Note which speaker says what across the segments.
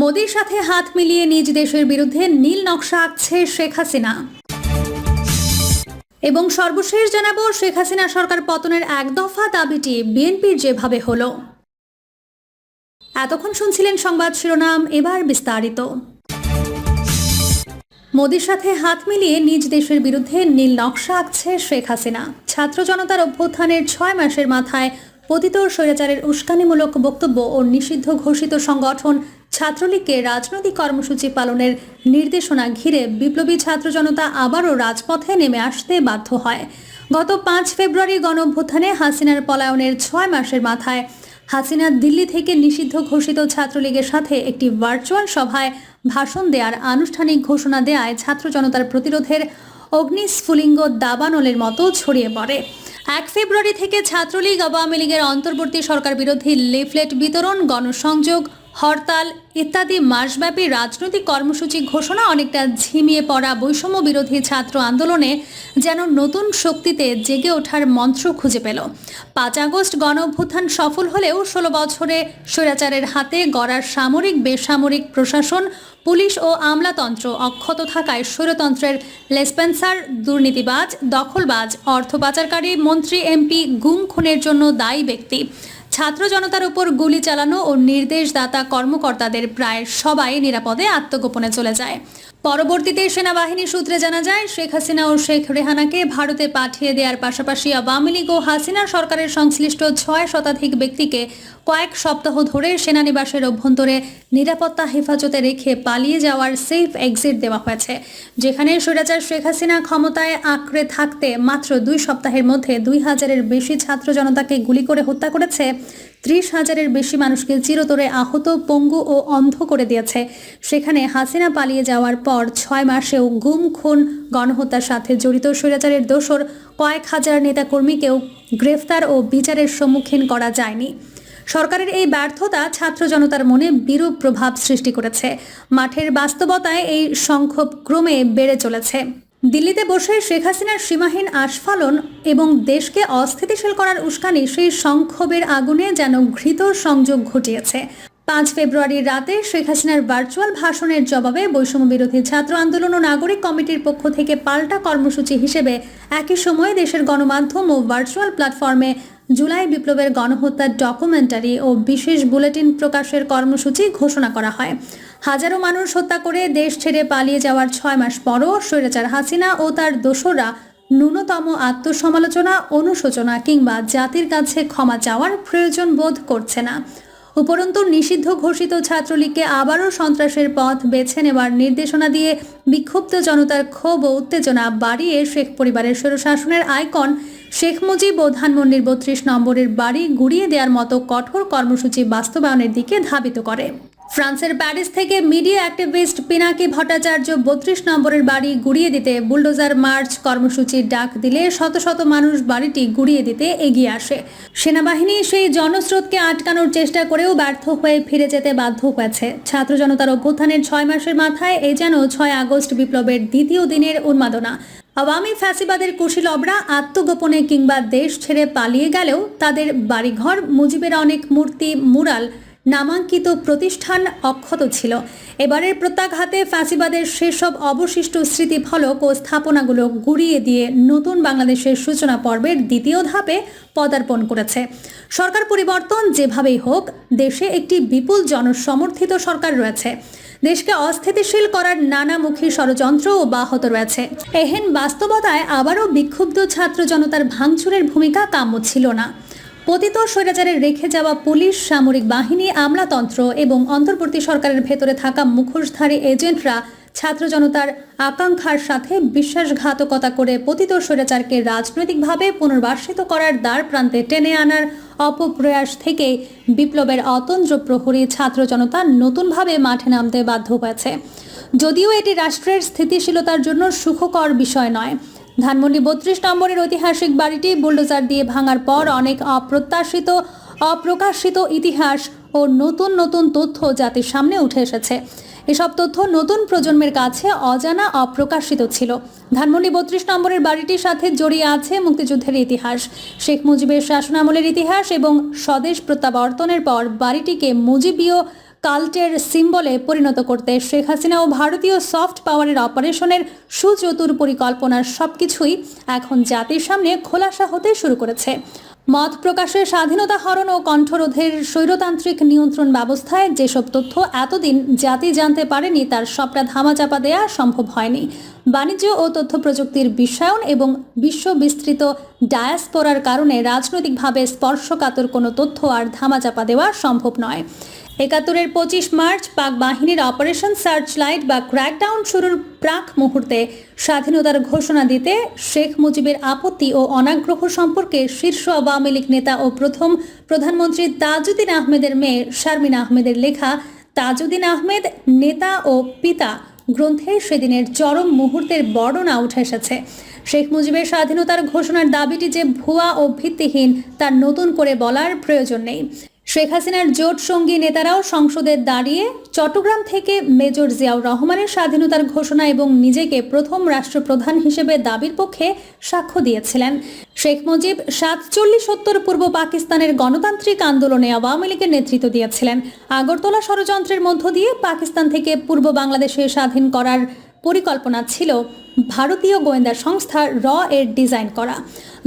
Speaker 1: মোদীর সাথে হাত মিলিয়ে নিজ দেশের বিরুদ্ধে নীল নকশা আঁকছে শেখ হাসিনা। এবং সর্বশেষ জানাব, শেখ হাসিনা সরকার পতনের এক দফা দাবিটি বিএনপির যেভাবে হলো। এতক্ষণ শুনছিলেন সংবাদ শিরোনাম, এবার বিস্তারিত। মোদীর সাথে হাত মিলিয়ে নিজ দেশের বিরুদ্ধে নীল নকশা আঁকছে শেখ হাসিনা। ছাত্র জনতার অভ্যুত্থানের ছয় মাসের মাথায় পতিত স্বৈরাচারের উস্কানিমূলক বক্তব্য ও নিষিদ্ধ ঘোষিত সংগঠন ছাত্রলীগকে রাজনৈতিক কর্মসূচি পালনের নির্দেশনা ঘিরে বিপ্লবী ছাত্র জনতা আবারও রাজপথে নেমে আসতে বাধ্য হয়। গত পাঁচ ফেব্রুয়ারি গণ অভ্যুত্থানে হাসিনার পলায়নের ছয় মাসের মাথায় হাসিনা দিল্লি থেকে নিষিদ্ধ ঘোষিত ছাত্রলীগের সাথে একটি ভার্চুয়াল সভায় ভাষণ দেওয়ার আনুষ্ঠানিক ঘোষণা দেয়ায় ছাত্র জনতার প্রতিরোধের অগ্নিস্ফুলিঙ্গ দাবানলের মতো ছড়িয়ে পড়ে। এক ফেব্রুয়ারি থেকে ছাত্রলীগ আওয়ামী লীগের অন্তর্বর্তী সরকার বিরোধী লিফলেট বিতরণ, গণসংযোগ হরতাল ইত্যাদি মাসব্যাপী রাজনৈতিক কর্মসূচি ঘোষণা অনেকটা ঝিমিয়ে পড়া বৈষম্য বিরোধী ছাত্র আন্দোলনে যেন নতুন শক্তিতে জেগে ওঠার মন্ত্র খুঁজে পেল। পাঁচ আগস্ট গণ অভ্যুত্থান সফল হলেও ষোলো বছরে স্বৈরাচারের হাতে গড়ার সামরিক, বেসামরিক প্রশাসন, পুলিশ ও আমলাতন্ত্র অক্ষত থাকায় স্বৈরতন্ত্রের লেসপেন্সার, দুর্নীতিবাজ, দখলবাজ, অর্থ পাচারকারী মন্ত্রী এমপি গুম খুনের জন্য দায়ী ব্যক্তি। ছাত্র জনতার উপর গুলি চালানো ও নির্দেশদাতা কর্মকর্তাদের প্রায় সবাই নিরাপদে আত্মগোপনে চলে যায়। পরবর্তীতে সেনাবাহিনী সূত্রে জানা যায়, শেখ হাসিনা ও শেখ রেহানাকে ভারতে পাঠিয়ে দেওয়ার পাশাপাশি আওয়ামী লীগ ও হাসিনা সরকারের সংশ্লিষ্ট ছয় শতাধিক ব্যক্তিকে কয়েক সপ্তাহ ধরে সেনানিবাসের অভ্যন্তরে নিরাপত্তা হেফাজতে রেখে পালিয়ে যাওয়ার সেফ এক্সিট দেওয়া হয়েছে, যেখানে স্বৈরাচার শেখ হাসিনা ক্ষমতায় আঁকড়ে থাকতে মাত্র দুই সপ্তাহের মধ্যে দুই হাজারের বেশি ছাত্র জনতাকে গুলি করে হত্যা করেছে, ত্রিশ হাজারের বেশি মানুষকে চিরতরে আহত, পঙ্গু ও অন্ধ করে দিয়েছে। সেখানে হাসিনা পালিয়ে যাওয়ার পর ছয় মাসেও গুম, খুন, গণহত্যার সাথে জড়িত স্বৈরাচারের দোসর কয়েক হাজার নেতাকর্মীকেও গ্রেফতার ও বিচারের সম্মুখীন করা যায়নি। সরকারের এই ব্যর্থতা ছাত্র জনতার মনে বিরূপ প্রভাব সৃষ্টি করেছে। মাঠের বাস্তবতায় এই সংক্ষোভ ক্রমে বেড়ে চলেছে। দিল্লিতে বসে শেখ হাসিনার সীমাহীন আস্ফালন এবং দেশকে অস্থিতিশীল করার উস্কানি সেই সংক্ষোভের আগুনে যেন ঘৃত সংযোগ ঘটিয়েছে। পাঁচ ফেব্রুয়ারির রাতে শেখ হাসিনার ভার্চুয়াল ভাষণের জবাবে বৈষম্য বিরোধী ছাত্র আন্দোলন ও নাগরিক কমিটির পক্ষ থেকে পাল্টা কর্মসূচি হিসেবে একই সময়ে দেশের গণমাধ্যম ও ভার্চুয়াল প্ল্যাটফর্মে জুলাই বিপ্লবের গণহত্যার ডকুমেন্টারি ও বিশেষ বুলেটিন প্রকাশের কর্মসূচি ঘোষণা করা হয়। হাজারো মানুষ হত্যা করে দেশ ছেড়ে পালিয়ে যাওয়ার ছয় মাস পরও স্বৈরাচার হাসিনা ও তার দোসররা ন্যূনতম আত্মসমালোচনা, অনুশোচনা কিংবা জাতির কাছে ক্ষমা চাওয়ার প্রয়োজন বোধ করছে না। উপরন্তু নিষিদ্ধ ঘোষিত ছাত্রলীগকে আবারও সন্ত্রাসের পথ বেছে নেওয়ার নির্দেশনা দিয়ে বিক্ষুব্ধ জনতার ক্ষোভ ও উত্তেজনা বাড়িয়ে শেখ পরিবারের স্বৈরশাসনের আইকন শেখ মুজিব ও ধানমন্ডির বত্রিশ নম্বরের বাড়ি গুড়িয়ে দেওয়ার মতো কঠোর কর্মসূচি বাস্তবায়নের দিকে ধাবিত করে। ফ্রান্সের প্যারিস থেকে মিডিয়া অ্যাক্টিভিস্ট পিনাকি ভট্টাচার্য বত্রিশ নম্বরের বাড়ি গুড়িয়ে দিতে বুলডোজার মার্চ কর্মসূচির ডাক দিলে শত শত মানুষ বাড়িটি গুড়িয়ে দিতে এগিয়ে আসে। সেনাবাহিনী সেই জনস্রোতকে আটকানোর চেষ্টা করেও ব্যর্থ হয়ে ফিরে যেতে বাধ্য হয়েছে। ছাত্র জনতার অভ্যুত্থানের ছয় মাসের মাথায় এ যেন ছয় আগস্ট বিপ্লবের দ্বিতীয় দিনের উন্মাদনা। আওয়ামী ফ্যাসিবাদের কুশীলবরা আত্মগোপনে কিংবা দেশ ছেড়ে পালিয়ে গেলেও তাদের বাড়িঘর মুজিবের অনেক মূর্তি, মুরাল, নামাঙ্কিত প্রতিষ্ঠান অক্ষত ছিল। এবারের প্রত্যাঘাতে ফ্যাসিবাদের সেসব অবশিষ্ট স্মৃতিফলক ও স্থাপনাগুলো গুড়িয়ে দিয়ে নতুন বাংলাদেশের সূচনা পর্বের দ্বিতীয় ধাপে পদার্পণ করেছে। সরকার পরিবর্তন যেভাবেই হোক, দেশে একটি বিপুল জনসমর্থিত সরকার রয়েছে। দেশকে অস্থিতিশীল করার নানামুখী ষড়যন্ত্র অব্যাহত রয়েছে। এহেন বাস্তবতায় আবারও বিক্ষুব্ধ ছাত্র জনতার ভাঙচুরের ভূমিকা কাম্য ছিল না। পতিত স্বৈরাচারের রেখে যাওয়া পুলিশ, সামরিক বাহিনী, আমলাতন্ত্র এবং অন্তর্বর্তী সরকারের ভেতরে থাকা মুখোশধারী এজেন্টরা ছাত্র জনতার আকাঙ্ক্ষার সাথে বিশ্বাসঘাতকতা করে পতিত স্বৈরাচারকে রাজনৈতিকভাবে পুনর্বাসিত করার দ্বার প্রান্তে টেনে আনার অপপ্রয়াস থেকে বিপ্লবের অতন্দ্র প্রহরী ছাত্র জনতা নতুনভাবে মাঠে নামতে বাধ্য হয়েছে। যদিও এটি রাষ্ট্রের স্থিতিশীলতার জন্য সুখকর বিষয় নয়। ধানমন্ডি বত্রিশ নম্বরের ঐতিহাসিক বাড়িটি বুলডোজার দিয়ে ভাঙার পর অনেক অপ্রত্যাশিত, অপ্রকাশিত ইতিহাস ও নতুন নতুন তথ্য জাতির সামনে উঠে এসেছে। এসব তথ্য নতুন প্রজন্মের কাছে অজানা, অপ্রকাশিত ছিল। ধানমন্ডি বত্রিশ নম্বরের বাড়িটির সাথে জড়িয়ে আছে মুক্তিযুদ্ধের ইতিহাস। শেখ মুজিবের শাসনামলের ইতিহাস এবং স্বদেশ প্রত্যাবর্তনের পর বাড়িটিকে মুজিবীয় কাল্টের সিম্বলে পরিণত করতে শেখ হাসিনা ও ভারতীয় সফট পাওয়ারের অপারেশনের সুচতুর পরিকল্পনার সবকিছুই এখন জাতির সামনে খোলাসা হতে শুরু করেছে। মত প্রকাশের স্বাধীনতা হরণ ও কণ্ঠরোধের স্বৈরতান্ত্রিক নিয়ন্ত্রণ ব্যবস্থায় যেসব তথ্য এতদিন জাতি জানতে পারেনি, তার সবটা ধামাচাপা দেয়া সম্ভব হয়নি। বাণিজ্য ও তথ্য প্রযুক্তির বিশ্বায়ন এবং বিশ্ব বিস্তৃত ডায়াসপোরার কারণে রাজনৈতিকভাবে স্পর্শকাতর কোনো তথ্য আর ধামাচাপা দেওয়া সম্ভব নয়। একাত্তরের পঁচিশ মার্চ পাক বাহিনীর অপারেশন সার্চ লাইট বা ক্র্যাকডাউন শুরুর প্রাক মুহূর্তে স্বাধীনতার ঘোষণা দিতে শেখ মুজিবের আপত্তি ও অনাগ্রহ সম্পর্কে শীর্ষ আওয়ামী লীগ নেতা ও প্রথম প্রধানমন্ত্রী তাজউদ্দিন আহমেদের মেয়ে শারমিন আহমেদের লেখা তাজউদ্দিন আহমেদ নেতা ও পিতা গ্রন্থে সেদিনের চরম মুহূর্তের বর্ণনা উঠে এসেছে। শেখ মুজিবের স্বাধীনতার ঘোষণার দাবিটি যে ভুয়া ও ভিত্তিহীন তার নতুন করে বলার প্রয়োজন নেই। শেখ হাসিনার জোট সঙ্গী নেতারাও সংসদে দাঁড়িয়ে চট্টগ্রাম থেকে মেজর জিয়াউর রহমানের স্বাধীনতার ঘোষণা এবং নিজেকে প্রথম রাষ্ট্রপ্রধান হিসেবে দাবির পক্ষে সাক্ষ্য দিয়েছিলেন। শেখ মুজিব সাতচল্লিশ সত্তর পূর্ব পাকিস্তানের গণতান্ত্রিক আন্দোলনে আওয়ামী লীগের নেতৃত্ব দিয়েছিলেন। আগরতলা ষড়যন্ত্রের মধ্য দিয়ে পাকিস্তান থেকে পূর্ব বাংলাদেশে স্বাধীন করার পরিকল্পনা ছিল। ভারতীয় গোয়েন্দা সংস্থা র এর ডিজাইন করা।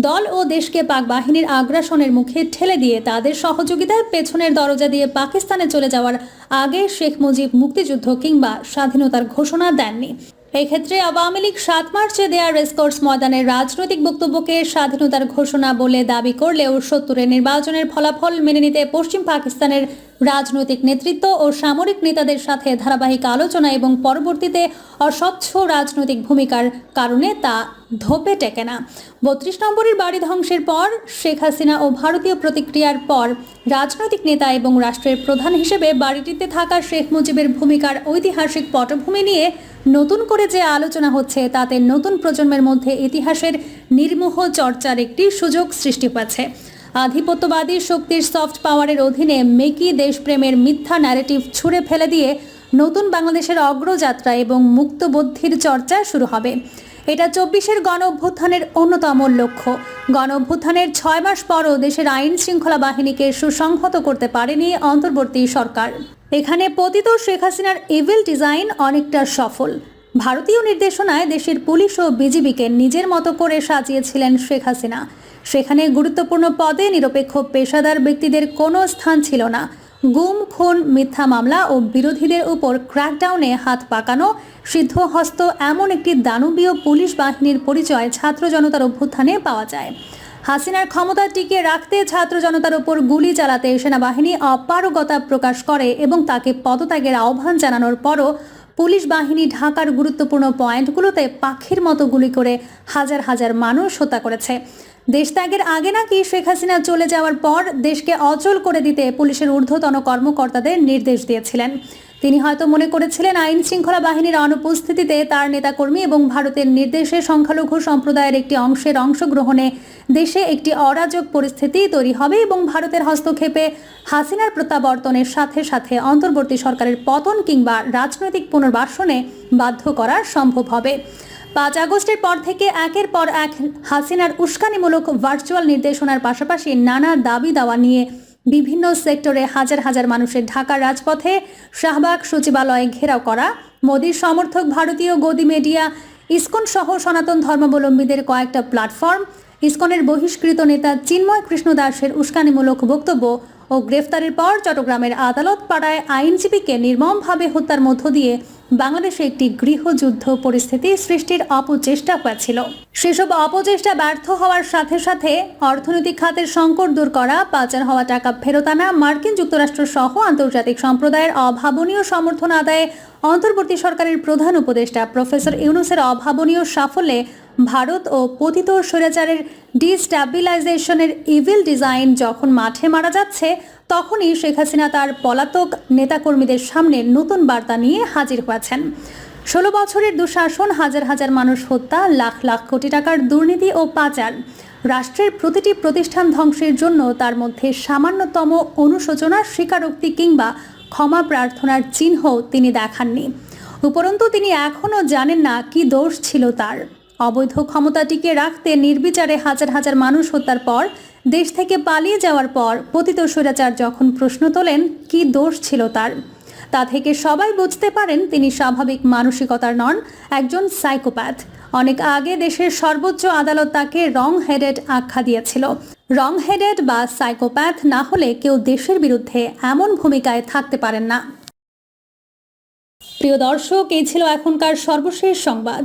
Speaker 1: দল ও দেশকে পাক বাহিনীর আগ্রাসনের মুখে ঠেলে দিয়ে তাদের সহযোগিতায় পেছনের দরজা দিয়ে পাকিস্তানে চলে যাওয়ার আগে শেখ মুজিব মুক্তিযুদ্ধ কিংবা স্বাধীনতার ঘোষণা দেননি। এক্ষেত্রে আওয়ামী লীগ সাত মার্চে দেয়া রেসকোর্স ময়দানের রাজনৈতিক বক্তব্যকে স্বাধীনতার ঘোষণা বলে দাবি করলেও সত্তরের নির্বাচনের ফলাফল মেনে নিতে পশ্চিম পাকিস্তানের রাজনৈতিক নেতৃত্ব ও সামরিক নেতাদের সাথে ধারাবাহিক আলোচনা এবং পরবর্তীতে অস্বচ্ছ রাজনৈতিক ভূমিকার কারণে তা ধোপে টেকে না। বত্রিশ নম্বরের বাড়ি ধ্বংসের পর শেখ হাসিনা ও ভারতীয় প্রতিক্রিয়ার পর রাজনৈতিক নেতা এবং রাষ্ট্রের প্রধান হিসেবে বাড়িটিতে থাকা শেখ মুজিবের ভূমিকার ঐতিহাসিক পটভূমি নিয়ে নতুন করে যে আলোচনা হচ্ছে, তাতে নতুন প্রজন্মের মধ্যে ইতিহাসের নির্মোহ চর্চার একটি সুযোগ সৃষ্টি পাচ্ছে আধিপত্যবাদী শক্তির সফট পাওয়ারের অধীনে মেকি দেশপ্রেমের মিথ্যা ন্যারেটিভ ছুঁড়ে ফেলে দিয়ে নতুন বাংলাদেশের অগ্রযাত্রা এবং মুক্তবুদ্ধির চর্চা শুরু হবে। এটা চব্বিশের গণ অভ্যুত্থানের অন্যতম লক্ষ্য। গণ অভ্যুত্থানের ছয় মাস পরও দেশের আইন শৃঙ্খলা বাহিনীকে সুসংহত করতে পারেনি অন্তর্বর্তী সরকার। এখানে পতিত শেখ হাসিনার ইভিল ডিজাইন অনেকটা সফল। ভারতীয় নির্দেশনায় দেশের পুলিশ ও বিজিবিকে নিজের মতো করে সাজিয়েছিলেন শেখ হাসিনা। সেখানে গুরুত্বপূর্ণ পদে নিরপেক্ষ পেশাদার ব্যক্তিদের কোনো স্থান ছিল না। গুম, খুন, মিথ্যা মামলা ও বিরোধীদের উপর ক্র্যাকডাউনে হাত পাকানো সিদ্ধহস্ত এমন একটি দানবীয় পুলিশ বাহিনীর পরিচয় ছাত্র জনতার অভ্যুত্থানে পাওয়া যায়। হাসিনার ক্ষমতা টিকিয়ে রাখতে ছাত্র জনতার উপর গুলি চালাতে সেনাবাহিনী অপারগতা প্রকাশ করে এবং তাকে পদত্যাগের আহ্বান জানানোর পরও পুলিশ বাহিনী ঢাকার গুরুত্বপূর্ণ পয়েন্টগুলোতে পাখির মতো গুলি করে হাজার হাজার মানুষ হত্যা করেছে। দেশত্যাগের আগে নাকি শেখ হাসিনা চলে যাওয়ার পর দেশকে অচল করে দিতে পুলিশের ঊর্ধ্বতন কর্মকর্তাদের নির্দেশ দিয়েছিলেন। তিনি হয়তো মনে করেছিলেন আইন শৃঙ্খলা বাহিনীর অনুপস্থিতিতে তার নেতাকর্মী এবং ভারতের নির্দেশে সংখ্যালঘু সম্প্রদায়ের একটি অংশের অংশগ্রহণে দেশে একটি অরাজক পরিস্থিতি তৈরি হবে এবং ভারতের হস্তক্ষেপে হাসিনার প্রত্যাবর্তনের সাথে সাথে অন্তর্বর্তী সরকারের পতন কিংবা রাজনৈতিক পুনর্বাসনে বাধ্য করা সম্ভব হবে। পাঁচ আগস্টের পর থেকে একের পর এক হাসিনার উস্কানিমূলক ভার্চুয়াল নির্দেশনার পাশাপাশি নানা দাবি দাওয়া নিয়ে বিভিন্ন সেক্টরে হাজার হাজার মানুষের ঢাকার রাজপথে শাহবাগ সচিবালয়ে ঘেরাও করা মোদীর সমর্থক ভারতীয় গদি মিডিয়া ইসকন সহ সনাতন ধর্মাবলম্বীদের কয়েকটা প্ল্যাটফর্ম। ইসকনের বহিষ্কৃত নেতা চিন্ময় কৃষ্ণ দাসের উস্কানিমূলক বক্তব্য ও গ্রেফতারের পর চট্টগ্রামের আদালত পাড়ায় আইনজীবীকে নির্মমভাবে হত্যার মধ্য দিয়ে বাংলাদেশে একটি গৃহযুদ্ধ পরিস্থিতি সৃষ্টির অপচেষ্টা হয়েছিল। সেসব অপচেষ্টা ব্যর্থ হওয়ার সাথে সাথে অর্থনৈতিক খাতের সংকট দূর করা, পাচার হওয়া টাকা ফেরত আনা, মার্কিন যুক্তরাষ্ট্র সহ আন্তর্জাতিক সম্প্রদায়ের অভাবনীয় সমর্থন আদায়ে অন্তর্বর্তী সরকারের প্রধান উপদেষ্টা প্রফেসর ইউনুসের অভাবনীয় সাফল্যে ভারত ও পতিত স্বৈরাচারের ডিস্ট্যাবিলাইজেশনের ইভিল ডিজাইন যখন মাঠে মারা যাচ্ছে, তখনই শেখ হাসিনা তার পলাতক নেতাকর্মীদের সামনে নতুন বার্তা নিয়ে হাজির হয়েছেন। ষোলো বছরের দুঃশাসন, হাজার হাজার মানুষ হত্যা, লাখ লাখ কোটি টাকার দুর্নীতি ও পাচার। রাষ্ট্রের প্রতিটি প্রতিষ্ঠান ধ্বংসের জন্য তার মধ্যে সামান্যতম অনুশোচনার স্বীকারোক্তি কিংবা ক্ষমা প্রার্থনার চিহ্ন তিনি দেখাননি। উপরন্তু তিনি এখনও জানেন না কি দোষ ছিল তার। অবৈধ ক্ষমতা টিকে রাখতে নির্বিচারে হাজার হাজার মানুষ হত্যার পর, দেশ থেকে পালিয়ে যাওয়ার পর পতিত স্বৈরাচার যখন প্রশ্ন তোলেন, কি দোষ ছিল তার? তা থেকে সবাই বুঝতে পারেন তিনি স্বাভাবিক মানসিকতার নন, একজন সাইকোপ্যাথ। অনেক আগে দেশের সর্বোচ্চ আদালত তাকে রং হেডেড আখ্যা দিয়েছিল। রং হেডেড বা সাইকোপ্যাথ না হলে কেউ দেশের বিরুদ্ধে এমন ভূমিকায় থাকতে পারেন না। প্রিয় দর্শক, এই ছিল এখনকার সর্বশেষ সংবাদ।